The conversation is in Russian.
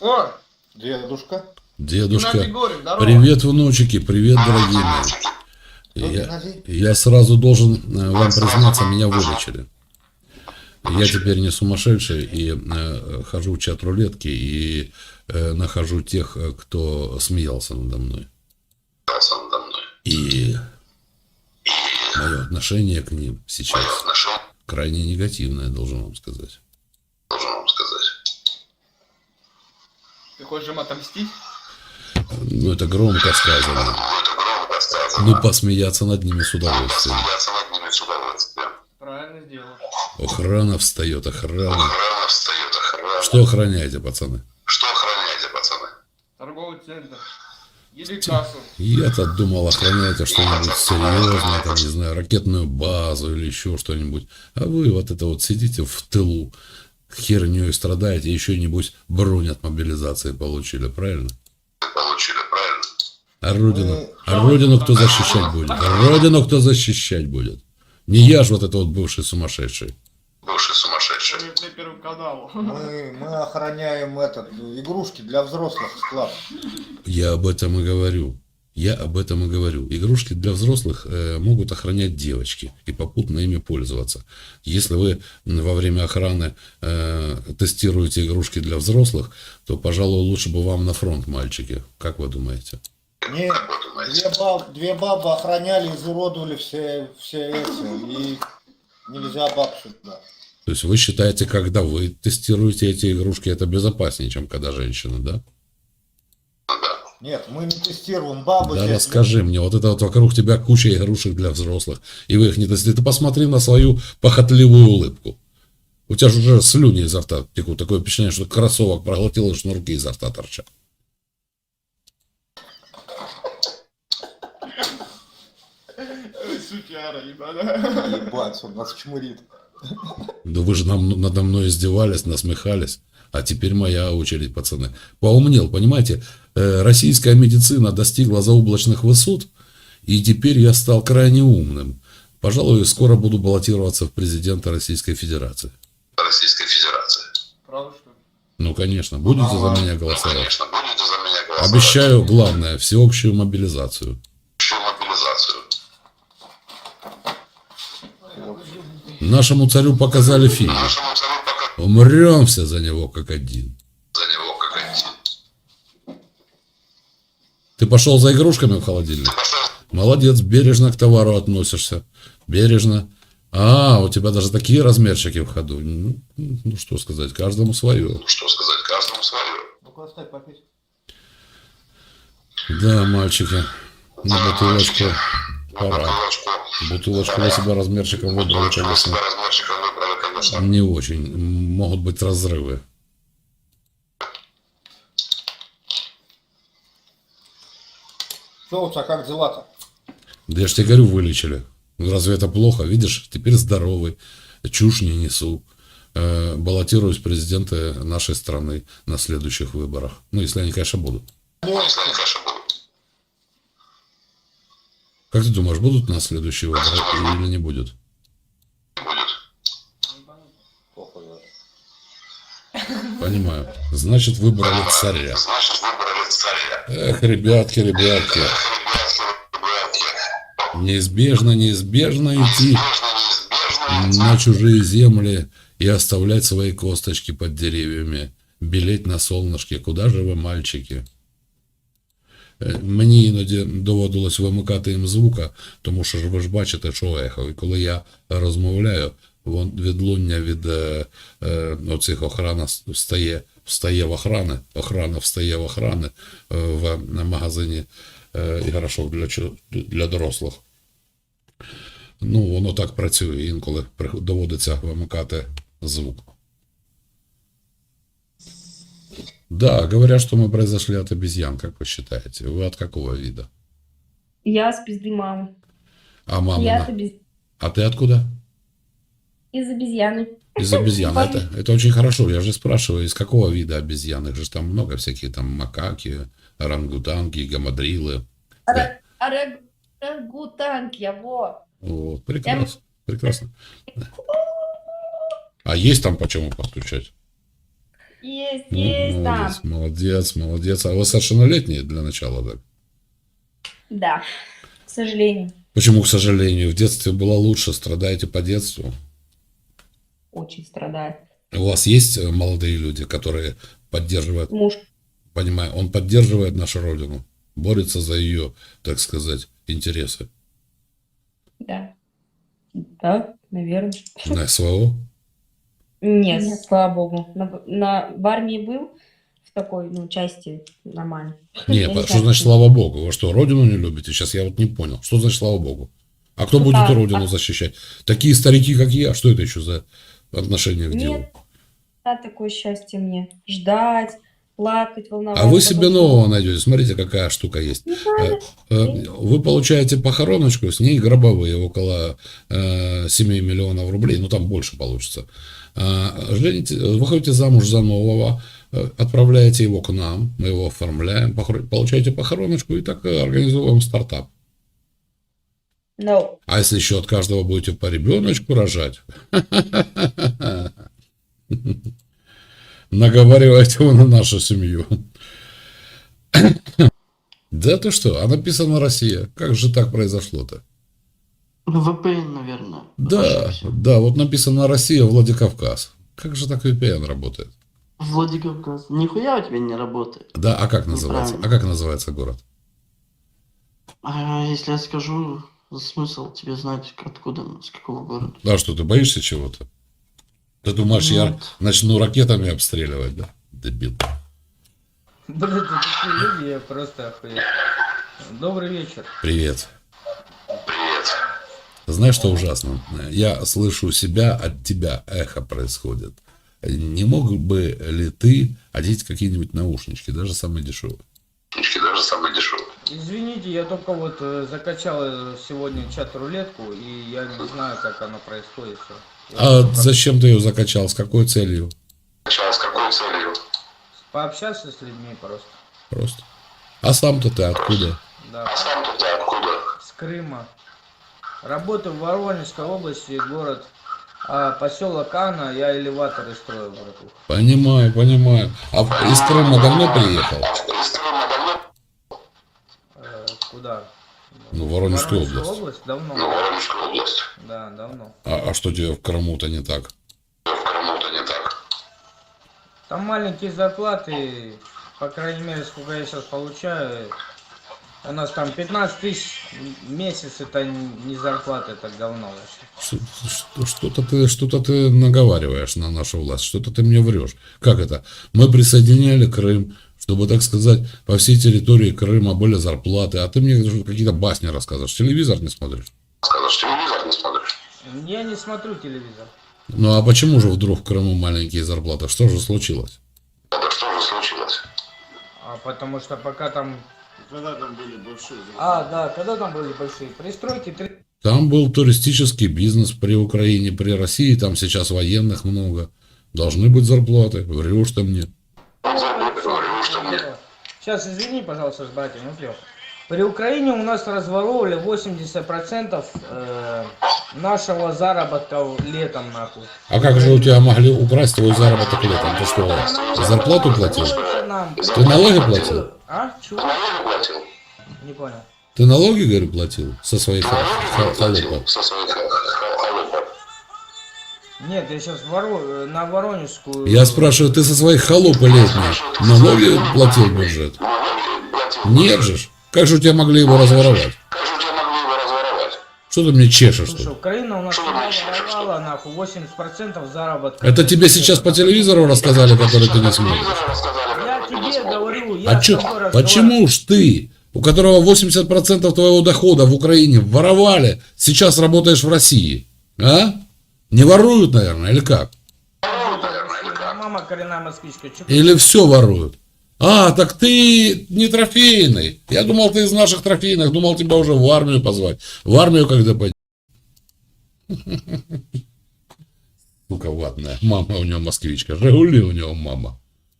О, Дедушка. Дедушка, здорово. привет, внучики, привет, дорогие мои. Кто Я, я сразу должен э, вам признаться, меня вылечили. Я теперь не сумасшедший и э, хожу в чат рулетки и э, нахожу тех, э, кто смеялся надо мной. И мое отношение к ним сейчас крайне негативное, должен вам сказать. Ты хочешь им отомстить? Ну, это громко сказано. Ну, посмеяться над ними с удовольствием. Правильно сделал. Охрана встает, охрана. Что охраняете, пацаны? Что охраняете, пацаны? Торговый центр. Или кассу. Я-то думал, охраняете что-нибудь серьезное, там, не знаю, ракетную базу или еще что-нибудь. А вы вот это вот сидите в тылу, херней страдаете, еще, небось, бронь от мобилизации получили, правильно? Получили, правильно? А родину, а родину кто защищать будет? А родину кто защищать будет? Не я ж вот это вот бывший сумасшедший. Бывший сумасшедший. Каналу. Мы, мы охраняем этот, игрушки для взрослых склад. Я об этом и говорю. Я об этом и говорю. Игрушки для взрослых э, могут охранять девочки и попутно ими пользоваться. Если вы во время охраны э, тестируете игрушки для взрослых, то, пожалуй, лучше бы вам на фронт, мальчики. Как вы думаете? Не, Как вы думаете? две, баб, две бабы охраняли, изуродовали все, все эти, и нельзя баб сюда. То есть вы считаете, когда вы тестируете эти игрушки, это безопаснее, чем когда женщина, да? Нет, мы не тестируем бабы. Да расскажи мне, вот это вот вокруг тебя куча игрушек для взрослых, и вы их не тестируете. Ты посмотри на свою похотливую улыбку. У тебя же уже слюни изо рта текут. Такое впечатление, что кроссовок проглотил и шнурки изо рта торчат. Сутяра, ебаная. Ебать, он нас чмурит. Да вы же нам, надо мной издевались, насмехались. А теперь моя очередь, пацаны. Поумнел, понимаете? Э, Российская медицина достигла заоблачных высот, и теперь я стал крайне умным. Пожалуй, скоро буду баллотироваться в президенты Российской Федерации. Российской Федерации. Правда, что ли? Ну, конечно, будете за меня Ну, голосовать? конечно, будете за меня голосовать. Обещаю, главное, всеобщую мобилизацию. Общую мобилизацию. Нашему царю показали фильм. Нашему царю пока Умрем все за него как один. за него как один. Ты пошел за игрушками в холодильник? Молодец, бережно к товару относишься. Бережно. А, у тебя даже такие размерчики в ходу. Ну, ну, что сказать, каждому свое. Ну, что сказать, каждому свое. Ну-ка, оставь попить. Да, мальчики, на бутылочку пора. Бутылочку. Бутылочку для себя размерчиком конечно. себя размерчиком выбрали, конечно. Не очень. Могут быть разрывы. Что у тебя, как дела-то? Да я ж тебе говорю, вылечили. Ну, Разве это плохо? Видишь, теперь здоровый, чушь не несу. Э, баллотируюсь президенты нашей страны на следующих выборах. Ну, если они, конечно, будут. Ну, если они, конечно, будут. Как ты думаешь, будут на следующие выборы или не будет? Понимаю. Значит, выбрали царя. Значит, выбрали царя. Эх, ребятки, ребятки. Ребятки, ребятки. Неизбежно, неизбежно идти Неизбежно, неизбежно. на чужие земли и оставлять свои косточки под деревьями, белеть на солнышке. Куда же ви, мальчики? Е, Мені іноді доводилось вимикати їм звука, тому що ж ви ж бачите, що ехо. І коли я розмовляю, вон відлуння від е, е, оцих охрана встає, встає в охрани, охрана встає в охрани е, в магазині е, іграшок для, чо- для дорослих. Ну, воно так працює, інколи прих- доводиться вимикати звук. Да, говорят, что мы произошли от обезьян, как вы считаете? Вы от какого вида? Я с пизды мамы. А мама? Я на- от обез... А ты откуда? Из обезьяны. Из обезьян. Это, это очень хорошо. Я же спрашиваю, из какого вида обезьян? Их же там много всякие, там макаки, орангутанги, гамадрилы. Ора- я во. Вот, прекрасно, прекрасно. А есть там почему постучать? Есть, Ну, есть там. молодец, молодец, молодец. А вы совершеннолетние для начала, так? Да, к сожалению. Почему, к сожалению, в детстве было лучше, страдаете по детству? Очень страдает. У вас есть э, молодые люди, которые поддерживают, Муж. понимаю, он поддерживает нашу родину, борется за ее, так сказать, интересы Да. Да, наверное. на СВО? Нет, слава богу. На, на, в армии был в такой, ну, части нормально. Нет, Я не что знаю, значит слава богу? Вы что, родину не любите? Сейчас я вот не понял. Что значит слава богу? А кто Ну, будет а- родину а- защищать? Такие старики, как я, что это еще за отношение к делу? Нет, да, такое счастье мне. Ждать, плакать, волноваться. А вы себе потом- нового найдете. Смотрите, какая штука есть. Надо. Э, Вы получаете похороночку, с ней гробовые около э, 7 миллионов рублей, ну там больше получится. Жените, выходите замуж за нового, э, отправляете его к нам, мы его оформляем, получаете похороночку и так э, организовываем стартап. No. А если еще от каждого будете по ребеночку рожать, наговариваете вы на нашу семью. Да ты что, а написано Россия. Как же так произошло-то? Ну, VPN, наверное. Да, ошибся. да, вот написано Россия, Владикавказ. Как же так VPN работает? Владикавказ. Нихуя у тебя не работает. Да, а как называется? А как называется город? А если я скажу, смысл тебе знать, откуда, с какого города? А что, ты боишься чего-то? Ты думаешь, я Нет. начну ракетами обстреливать, да? Дебил. Блин, это такие люди, я просто охуел. Добрый вечер. Привет. Привет. Знаешь, что ужасно? Я слышу себя, от тебя эхо происходит. Не мог бы ли ты одеть какие-нибудь наушнички, даже самые дешевые? Книжки даже самые дешевые. Извините, я только вот э, закачал э, сегодня чат-рулетку, и я не знаю, как оно происходит. всё. Я А только зачем ты ее закачал? С какой целью? Сначала с какой целью? Пообщаться с людьми просто. Просто. А сам-то ты откуда? Да. А сам ты откуда? С Крыма. Работаю в Воронежской области, город а, поселок Анна, я элеваторы строю, братух. Понимаю, понимаю. А в- из Крыма давно приехал? Из Крыма давно? Куда? Ну, Воронежскую Воронежская область. область? Давно. Ну, Воронежскую область. Да, давно. А, а что тебе в Крыму-то не так? В Крыму-то не так. Там маленькие зарплаты, по крайней мере, сколько я сейчас получаю. У нас там 15 тысяч в месяц, это не зарплата так давно вообще. Что- что- Что-то ты, что-то ты наговариваешь на нашу власть, что-то ты мне врешь. Как это? Мы присоединяли Крым, чтобы, так сказать, по всей территории Крыма были зарплаты, а ты мне какие-то басни рассказываешь. Телевизор не смотришь. Скажешь, телевизор не смотришь? Я не смотрю телевизор. Ну а почему же вдруг в Крыму маленькие зарплаты? Что же случилось? Это что же случилось? А потому что пока там... Когда там были большие А, да, когда там были большие пристройки, три... Там был туристический бизнес при Украине, при России, там сейчас военных много. Должны быть зарплаты. Врешь ты мне. Сейчас извини, пожалуйста, с братьями, ну. При Украине у нас разворовывали 80% э, нашего заработка летом, нахуй. А как же у тебя могли украсть твой заработок летом? Ты что, зарплату платил? Нам- Ты налоги платил? А? Платил? Не понял. Ты налоги, говорю, платил со своих халупа. Нет, я сейчас воро... на Воронежскую... Я спрашиваю, ты со своей халупы летней налоги платил бюджет? Нет же ж. Как же у тебя могли его разворовать? Как же у тебя могли его разворовать? Что ты мне чешешь Слушай, тут? Украина у нас Что что? воровала, нахуй, 80% заработка. Это тебе сейчас по телевизору рассказали, который ты не смотришь? Я тебе говорю, я А с чё, почему ж ты, у которого 80% твоего дохода в Украине воровали, сейчас работаешь в России? А? Не воруют, наверное, или как? Мама коренная москвичка. Или все воруют? А, так ты не трофейный. Я думал, ты из наших трофейных. Думал, тебя уже в армию позвать. В армию когда пойдешь? Сука, ватная. Мама у него москвичка. Жигули у него мама.